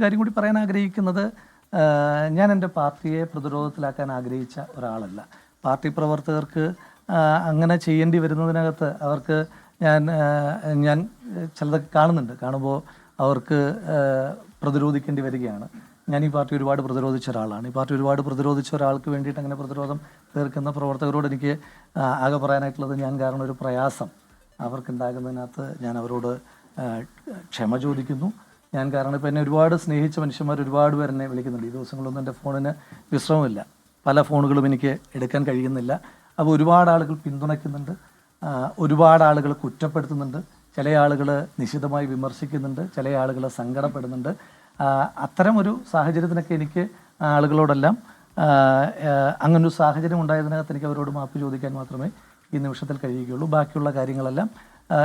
കാര്യം കൂടി പറയാൻ ആഗ്രഹിക്കുന്നത് ഞാൻ എന്റെ പാർട്ടിയെ പ്രതിരോധത്തിലാക്കാൻ ആഗ്രഹിച്ച ഒരാളല്ല. പാർട്ടി പ്രവർത്തകർക്ക് അങ്ങനെ ചെയ്യേണ്ടി വരുന്നതിനകത്ത് അവർക്ക് ഞാൻ ഞാൻ ചിലതൊക്കെ കാണുന്നുണ്ട്. കാണുമ്പോൾ അവർക്ക് പ്രതിരോധിക്കേണ്ടി വരികയാണ്. ഞാൻ ഈ പാർട്ടി ഒരുപാട് പ്രതിരോധിച്ച ഒരാളാണ്. ഈ പാർട്ടി ഒരുപാട് പ്രതിരോധിച്ച ഒരാൾക്ക് വേണ്ടിയിട്ട് അങ്ങനെ പ്രതിരോധം തീർക്കുന്ന പ്രവർത്തകരോട് എനിക്ക് ആകെ പറയാനായിട്ടുള്ളത് ഞാൻ കാരണം ഒരു പ്രയാസം അവർക്കുണ്ടാകുന്നതിനകത്ത് ഞാൻ അവരോട് ക്ഷമ ചോദിക്കുന്നു. ഞാൻ കാരണം ഇപ്പം എന്നെ ഒരുപാട് സ്നേഹിച്ച മനുഷ്യന്മാർ ഒരുപാട് പേർ എന്നെ വിളിക്കുന്നുണ്ട്. ഈ ദിവസങ്ങളൊന്നും എന്റെ ഫോണിന് വിശ്രമമില്ല. പല ഫോണുകളും എനിക്ക് എടുക്കാൻ കഴിയുന്നില്ല. അപ്പോൾ ഒരുപാട് ആളുകൾ പിന്തുണയ്ക്കുന്നുണ്ട്. ഒരുപാട് ആളുകൾ കുറ്റപ്പെടുത്തുന്നുണ്ട്. ചില ആളുകൾ നിശിതമായി വിമർശിക്കുന്നുണ്ട്. ചില ആളുകൾ സങ്കടപ്പെടുന്നുണ്ട്. അത്തരം അത്തരമൊരു സാഹചര്യത്തിനൊക്കെ എനിക്ക് ആളുകളോടെല്ലാം അങ്ങനൊരു സാഹചര്യം ഉണ്ടായതിനകത്ത് എനിക്ക് അവരോട് മാപ്പ് ചോദിക്കാൻ മാത്രമേ ഈ നിമിഷത്തിൽ കഴിയുകയുള്ളൂ. ബാക്കിയുള്ള കാര്യങ്ങളെല്ലാം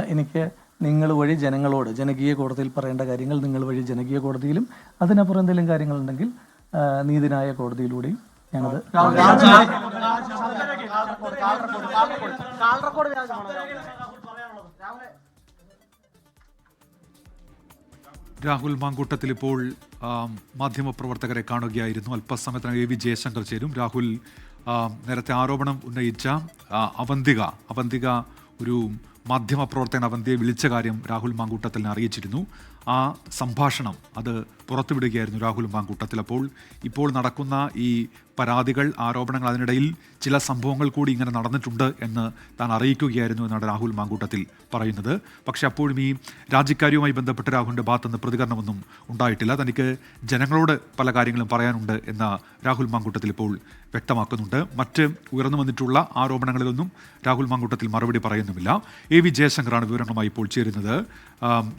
എനിക്ക് നിങ്ങൾ വഴി ജനങ്ങളോട് ജനകീയ കോടതിയിൽ പറയേണ്ട കാര്യങ്ങൾ നിങ്ങൾ വഴി ജനകീയ കോടതിയിലും അതിനപ്പുറം എന്തെങ്കിലും കാര്യങ്ങളുണ്ടെങ്കിൽ നീതിനായ കോടതിയിലൂടെയും ഞാനത് രാഹുൽ മാങ്കൂട്ടത്തിൽ ഇപ്പോൾ മാധ്യമപ്രവർത്തകരെ കാണുകയായിരുന്നു. അല്പസമയത്തിനകം എ വി ജയശങ്കർ ചേരും. രാഹുൽ നേരത്തെ ആരോപണം ഉന്നയിച്ച അവന്തിക അവന്തിക ഒരു മാധ്യമപ്രവർത്തകൻ അവന്തിയെ വിളിച്ച കാര്യം രാഹുൽ മാങ്കൂട്ടത്തിലിനെ അറിയിച്ചിരുന്നു. ആ സംഭാഷണം അത് പുറത്തുവിടുകയായിരുന്നു രാഹുൽ മാങ്കൂട്ടത്തിൽ അപ്പോൾ ഇപ്പോൾ നടക്കുന്ന ഈ പരാതികൾ ആരോപണങ്ങൾ അതിനിടയിൽ ചില സംഭവങ്ങൾ കൂടി ഇങ്ങനെ നടന്നിട്ടുണ്ട് എന്ന് താൻ അറിയിക്കുകയായിരുന്നു എന്നാണ് രാഹുൽ മാങ്കൂട്ടത്തിൽ പറയുന്നത്. പക്ഷേ അപ്പോഴും ഈ രാജിക്കാര്യവുമായി ബന്ധപ്പെട്ട് രാഹുലിന്റെ ഭാഗത്തുനിന്ന് പ്രതികരണമൊന്നും ഉണ്ടായിട്ടില്ല. തനിക്ക് ജനങ്ങളോട് പല കാര്യങ്ങളും പറയാനുണ്ട് എന്ന് രാഹുൽ മാങ്കൂട്ടത്തിൽ ഇപ്പോൾ വ്യക്തമാക്കുന്നുണ്ട്. മറ്റ് ഉയർന്നു വന്നിട്ടുള്ള ആരോപണങ്ങളിലൊന്നും രാഹുൽ മാങ്കൂട്ടത്തിൽ മറുപടി പറയുന്നുമില്ല. എ വി ജയശങ്കറാണ് വിവരങ്ങളുമായി ഇപ്പോൾ ചേരുന്നത്.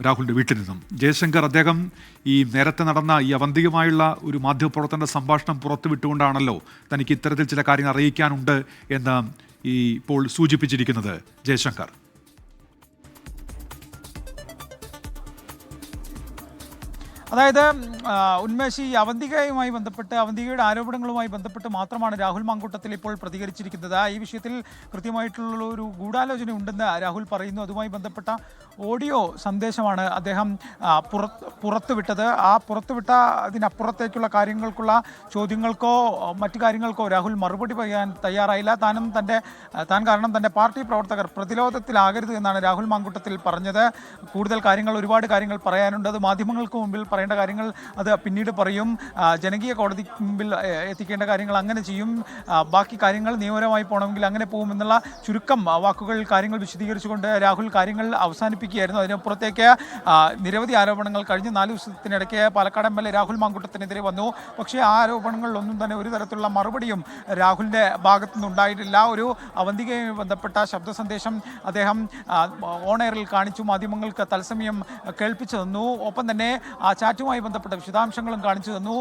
രാഹുലിന്റെ വീട്ടിൽ നിന്നും. ജയശങ്കർ അദ്ദേഹം ഈ നേരത്തെ നടന്ന ഈ അവന്തികമായുള്ള ഒരു മാധ്യമപ്രവർത്തകന്റെ സംഭാഷണം പുറത്തുവിട്ടുകൊണ്ടാണല്ലോ തനിക്ക് ഇത്തരത്തിൽ ചില കാര്യങ്ങൾ അറിയിക്കാനുണ്ട് എന്ന് ഈ ഇപ്പോൾ സൂചിപ്പിച്ചിരിക്കുന്നത് ജയശങ്കർ. അതായത് ഉന്മേഷി ഈ അവന്തികയുമായി ബന്ധപ്പെട്ട് അവന്തികയുടെ ആരോപണങ്ങളുമായി ബന്ധപ്പെട്ട് മാത്രമാണ് രാഹുൽ മാങ്കൂട്ടത്തിൽ ഇപ്പോൾ പ്രതികരിച്ചിരിക്കുന്നത്. ഈ വിഷയത്തിൽ കൃത്യമായിട്ടുള്ള ഒരു ഗൂഢാലോചന ഉണ്ടെന്ന് രാഹുൽ പറയുന്നു. അതുമായി ബന്ധപ്പെട്ട ഓഡിയോ സന്ദേശമാണ് അദ്ദേഹം പുറത്ത് പുറത്തുവിട്ടത്. ആ പുറത്തുവിട്ട അതിനപ്പുറത്തേക്കുള്ള കാര്യങ്ങൾക്കുള്ള ചോദ്യങ്ങൾക്കോ മറ്റു കാര്യങ്ങൾക്കോ രാഹുൽ മറുപടി പറയാൻ തയ്യാറായില്ല. താനും തന്റെ താൻ കാരണം തന്റെ പാർട്ടി പ്രവർത്തകർ പ്രതിരോധത്തിലാകരുത് എന്നാണ് രാഹുൽ മാങ്കൂട്ടത്തിൽ പറഞ്ഞത്. കൂടുതൽ കാര്യങ്ങൾ ഒരുപാട് കാര്യങ്ങൾ പറയാനുണ്ട്. അത് മാധ്യമങ്ങൾക്ക് മുമ്പിൽ പറയേണ്ട കാര്യങ്ങൾ അത് പിന്നീട് പറയും. ജനകീയ കോടതി മുമ്പിൽ എത്തിക്കേണ്ട കാര്യങ്ങൾ അങ്ങനെ ചെയ്യും. ബാക്കി കാര്യങ്ങൾ നിയമപരമായി പോകണമെങ്കിൽ അങ്ങനെ പോകുമെന്നുള്ള ചുരുക്കം ആ, വാക്കുകൾ കാര്യങ്ങൾ വിശദീകരിച്ചുകൊണ്ട് രാഹുൽ കാര്യങ്ങൾ അവസാനിപ്പിക്കുകയായിരുന്നു. അതിനപ്പുറത്തേക്ക് നിരവധി ആരോപണങ്ങൾ കഴിഞ്ഞ നാല് ദിവസത്തിനിടയ്ക്ക് Palakkad M L A Rahul മാങ്കുട്ടത്തിനെതിരെ വന്നു. പക്ഷേ ആ ആരോപണങ്ങളിലൊന്നും തന്നെ ഒരു തരത്തിലുള്ള മറുപടിയും രാഹുലിന്റെ ഭാഗത്തു നിന്നുണ്ടായിട്ടില്ല ഒരു അവന്തികയുമായി ബന്ധപ്പെട്ട ശബ്ദ സന്ദേശം അദ്ദേഹം ഓൺ കാണിച്ചു. മാധ്യമങ്ങൾക്ക് തത്സമയം കേൾപ്പിച്ചു തന്നു. ഒപ്പം തന്നെ ആ ചാറ്റുമായി ബന്ധപ്പെട്ട വിശദാംശങ്ങളും കാണിച്ചു തന്നു.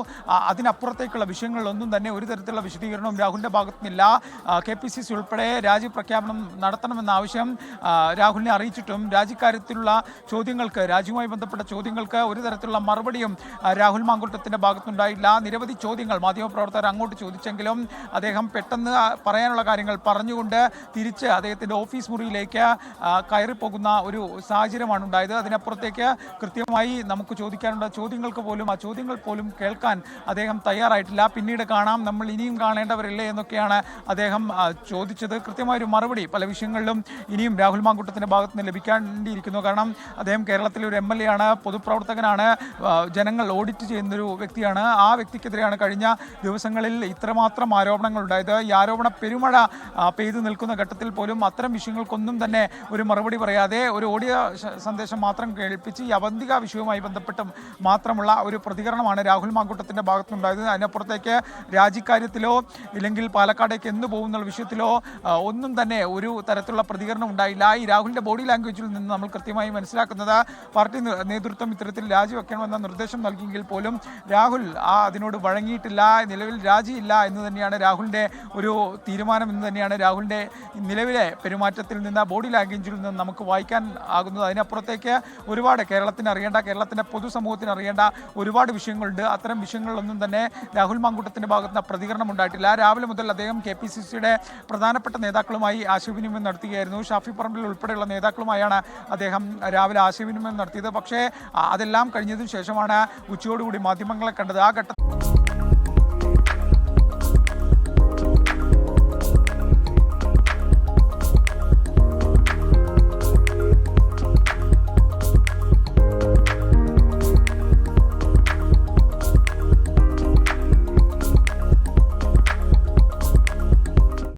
അതിനപ്പുറത്തേക്കുള്ള വിഷയങ്ങളിലൊന്നും തന്നെ ഒരു തരത്തിലുള്ള വിശദീകരണവും രാഹുലിന്റെ ഭാഗത്തുനിന്നില്ല. കെ പി സി സി ഉൾപ്പെടെ രാജിപ്രഖ്യാപനം നടത്തണമെന്ന ആവശ്യം രാഹുലിനെ അറിയിച്ചിട്ടും രാജിക്കാര്യത്തിലുള്ള ചോദ്യങ്ങൾക്ക് രാജ്യവുമായി ബന്ധപ്പെട്ട ചോദ്യങ്ങൾക്ക് ഒരു തരത്തിലുള്ള മറുപടിയും രാഹുൽ മാങ്കുട്ടത്തിന്റെ ഭാഗത്തുണ്ടായില്ല നിരവധി ചോദ്യങ്ങൾ മാധ്യമപ്രവർത്തകർ അങ്ങോട്ട് ചോദിച്ചെങ്കിലും അദ്ദേഹം പെട്ടെന്ന് പറയാനുള്ള കാര്യങ്ങൾ പറഞ്ഞുകൊണ്ട് തിരിച്ച് അദ്ദേഹത്തിന്റെ ഓഫീസ് മുറിയിലേക്ക് കയറിപ്പോകുന്ന ഒരു സാഹചര്യമാണ് ഉണ്ടായത് അതിനപ്പുറത്തേക്ക് കൃത്യമായി നമുക്ക് ചോദിക്കാനുള്ള ചോദ്യങ്ങൾക്ക് പോലും ആ ചോദ്യങ്ങൾ പോലും കേൾക്കാൻ അദ്ദേഹം തയ്യാറായിട്ടില്ല. പിന്നീട് കാണാം നമ്മൾ ഇനിയും കാണേണ്ടവരില്ലേ എന്നൊക്കെയാണ് അദ്ദേഹം ചോദിച്ചത്. ചോദിച്ചത് കൃത്യമായൊരു മറുപടി പല വിഷയങ്ങളിലും ഇനിയും രാഹുൽ മാങ്കുട്ടത്തിന്റെ ഭാഗത്ത് നിന്ന് ലഭിക്കാണ്ടിയിരിക്കുന്നു കാരണം അദ്ദേഹം കേരളത്തിലെ ഒരു എം എൽ എ ആണ് പൊതുപ്രവർത്തകനാണ് ജനങ്ങൾ ഓഡിറ്റ് ചെയ്യുന്നൊരു വ്യക്തിയാണ്. ആ വ്യക്തിക്കെതിരെയാണ് കഴിഞ്ഞ ദിവസങ്ങളിൽ ഇത്രമാത്രം ആരോപണങ്ങൾ ഉണ്ടായത്. ഈ ആരോപണ പെരുമഴ പെയ്തു നിൽക്കുന്ന ഘട്ടത്തിൽ പോലും അത്തരം വിഷയങ്ങൾക്കൊന്നും തന്നെ ഒരു മറുപടി പറയാതെ ഒരു ഓഡിയോ സന്ദേശം മാത്രം കേൾപ്പിച്ച് ഈ അവന്തിക വിഷയവുമായി ബന്ധപ്പെട്ടും മാത്രമുള്ള ഒരു പ്രതികരണമാണ് രാഹുൽ മാങ്കൂട്ടത്തിന്റെ ഭാഗത്തുനിന്നുണ്ടായത്. അതിനപ്പുറത്തേക്ക് രാജിക്കാര്യത്തിലോ ഇല്ലെങ്കിൽ പാലക്കാടേക്ക് എന്ന് പോകുന്നുള്ള വിഷയത്തിലോ ഒന്നും തന്നെ ഒരു തരത്തിലുള്ള പ്രതികരണം ഉണ്ടായില്ല. ഈ രാഹുലിന്റെ ബോഡി ലാംഗ്വേജിൽ നിന്ന് നമ്മൾ കൃത്യമായി മനസ്സിലാക്കുന്നത് പാർട്ടി നേതൃത്വം ഇത്തരത്തിൽ രാജിവെക്കണമെന്ന നിർദ്ദേശം നൽകിയെങ്കിൽ പോലും രാഹുൽ ആ അതിനോട് വഴങ്ങിയിട്ടില്ല നിലവിൽ രാജിയില്ല എന്ന് തന്നെയാണ് രാഹുലിന്റെ ഒരു തീരുമാനം എന്ന് തന്നെയാണ് രാഹുലിന്റെ നിലവിലെ പെരുമാറ്റത്തിൽ നിന്ന് ബോഡി ലാംഗ്വേജിൽ നിന്ന് നമുക്ക് വായിക്കാൻ ആകുന്നത്. അതിനപ്പുറത്തേക്ക് ഒരുപാട് കേരളത്തിന് അറിയേണ്ട കേരളത്തിന്റെ പൊതുസമൂഹത്തിന് അറിയേണ്ട ഒരുപാട് വിഷയങ്ങളുണ്ട്. അത്തരം വിഷയങ്ങളിലൊന്നും തന്നെ രാഹുൽ മാങ്കൂട്ടത്തിന്റെ ഭാഗത്ത് നിന്ന് പ്രതികരണം ഉണ്ടായിട്ടില്ല. രാവിലെ മുതൽ അദ്ദേഹം കെ പി സി സിയുടെ പ്രധാനപ്പെട്ട നേതാക്കളുമായി ആശയവിനിമയം നടത്തുകയായിരുന്നു. ഷാഫി പറമ്പിൽ ഉൾപ്പെടെയുള്ള നേതാക്കളുമായാണ് അദ്ദേഹം രാവിലെ ആശയവിനിമയം നടത്തിയത്. പക്ഷേ അതെല്ലാം കഴിഞ്ഞതിന് ശേഷമാണ് ഉച്ചയോടുകൂടി മാധ്യമങ്ങളെ കണ്ടത്. ആ ഘട്ടത്തിൽ